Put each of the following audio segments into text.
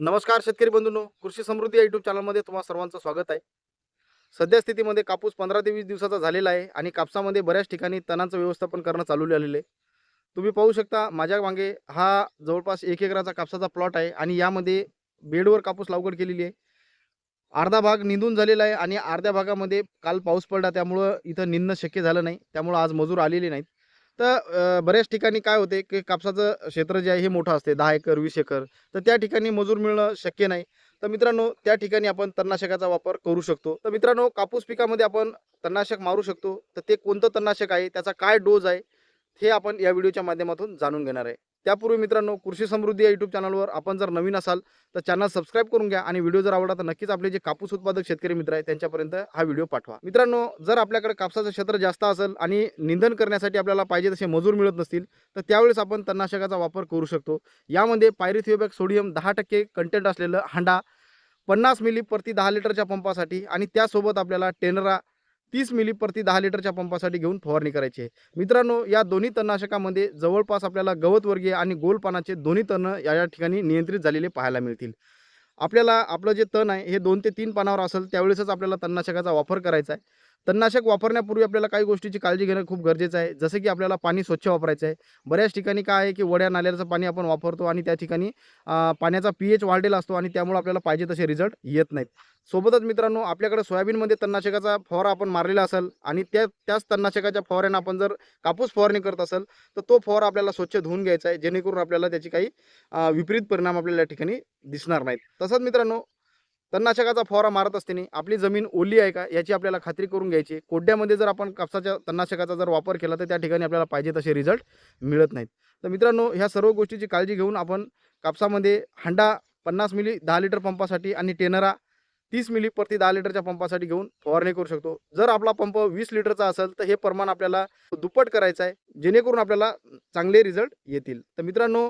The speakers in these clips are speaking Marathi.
नमस्कार शेतकरी बंधूंनो कृषी समृद्धी या युट्यूब चॅनलमध्ये तुम्हाला सर्वांचं स्वागत आहे. सध्या स्थितीमध्ये कापूस पंधरा ते वीस दिवसाचा झालेला आहे आणि कापसामध्ये बऱ्याच ठिकाणी तणांचं व्यवस्थापन करणं चालू झालेलं आहे. तुम्ही पाहू शकता माझ्या मागे हा जवळपास एक एकराचा कापसाचा प्लॉट आहे आणि यामध्ये बेडवर कापूस लागवड केलेली आहे. अर्धा भाग निंदून झालेला आहे आणि अर्ध्या भागामध्ये काल पाऊस पडला त्यामुळं इथं निंदणं शक्य झालं नाही. त्यामुळं आज मजूर आलेले नाहीत. तर बऱ्याच ठिकाणी काय होते की कापसाचं क्षेत्र जे आहे हे मोठं असते दहा एकर वीस एकर. तर त्या ठिकाणी मजूर मिळणं शक्य नाही. तर मित्रांनो त्या ठिकाणी आपण तणनाशकाचा वापर करू शकतो. तर मित्रांनो कापूस पिकामध्ये आपण तणनाशक मारू शकतो. तर ते कोणतं तणनाशक आहे? त्याचा काय डोज आहे? हे आपण या व्हिडिओच्या माध्यमातून जाणून घेणार आहे. त्यापूर्वी मित्रांनो कृषी समृद्धी या यूट्यूब चॅनलवर आपण जर नवीन असाल तर चॅनल सबस्क्राईब करून घ्या आणि व्हिडिओ जर आवडला तर नक्कीच आपले जे कापूस उत्पादक शेतकरी मित्र आहेत त्यांच्यापर्यंत हा व्हिडिओ पाठवा. मित्रांनो जर आपल्याकडे कापसाचं क्षेत्र जास्त असेल आणि निंदन करण्यासाठी आपल्याला पाहिजे तसे मजूर मिळत नसतील तर त्यावेळेस आपण तणनाशकाचा वापर करू शकतो. यामध्ये पायरिथिओबॅक सोडियम दहा टक्के कंटेंट असलेलं हांडा पन्नास मिली प्रति दहा लिटरच्या पंपासाठी आणि त्यासोबत आपल्याला टेनरा तीस मिली प्रति दहा लिटरच्या पंपासाठी घेऊन फवारणी करायची आहे. मित्रांनो या दोन्ही तणनाशकामध्ये जवळपास आपल्याला गवतवर्गीय आणि गोलपानाचे दोन्ही तण या या ठिकाणी नियंत्रित झालेले पाहायला मिळतील. आपल्याला आपलं जे तण आहे हे दोन ते तीन पानावर असेल त्यावेळेसच आपल्याला तणनाशकाचा वापर करायचा आहे. तणनाशक वापरण्यापूर्वी आपल्याला काही गोष्टीची काळजी घेणं खूप गरजेचं आहे. जसं की आपल्याला पाणी स्वच्छ वापरायचं आहे. बऱ्याच ठिकाणी काय आहे की वड्या नाल्याचं पाणी आपण वापरतो आणि त्या ठिकाणी पाण्याचा पी एच वाढलेला असतो आणि त्यामुळे आपल्याला पाहिजे तसे रिझल्ट येत नाहीत. सोबतच मित्रांनो आपल्याकडे सोयाबीनमध्ये तणनाशकाचा फवारा आपण मारलेला असेल आणि त्या त्याच तणनाशकाच्या फवाऱ्यानं आपण जर कापूस फवारणी करत असेल तर तो फवारा आपल्याला स्वच्छ धुवून घ्यायचा आहे जेणेकरून आपल्याला त्याची काही विपरीत परिणाम आपल्याला या ठिकाणी दिसणार नाहीत. तसंच मित्रांनो तणनाशकाचा फवारा मारत असताना आपली जमीन ओली आहे का याची आपल्याला खात्री करून घ्यायची. कोड्यामध्ये जर आपण कापसाच्या तणनाशकाचा जर वापर केला तर त्या ठिकाणी आपल्याला पाहिजे तसे रिझल्ट मिळत नाहीत. तर मित्रांनो ह्या सर्व गोष्टीची काळजी घेऊन आपण कापसामध्ये हांडा पन्नास मिली दहा लिटर पंपासाठी आणि टेनरा तीस मिली प्रति दहा लिटरच्या पंपासाठी घेऊन फवारणी करू शकतो. जर आपला पंप वीस लिटरचा असेल तर हे प्रमाण आपल्याला दुप्पट करायचं आहे जेणेकरून आपल्याला चांगले रिझल्ट येतील. तर मित्रांनो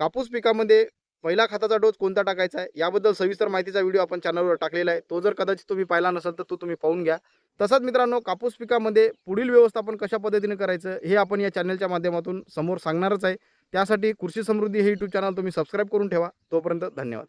कापूस पिकामध्ये पहिला खताचा डोस कोणता टाकायचा आहे? याबद्दल सविस्तर माहितीचा व्हिडिओ आपण चॅनलवर टाकलेला आहे. तो जर कदाचित तुम्ही पाहिला नसेल तर तो तुम्ही पाहून घ्या. तसंच मित्रांनो कापूस पिकामध्ये पुढील व्यवस्थापन कशा पद्धतीने करायचं हे आपण या चॅनलच्या माध्यमातून समोर सांगणारच आहे. त्यासाठी कृषी समृद्धी हे यूट्यूब चॅनल तुम्ही सबस्क्राईब करून ठेवा. तोपर्यंत धन्यवाद.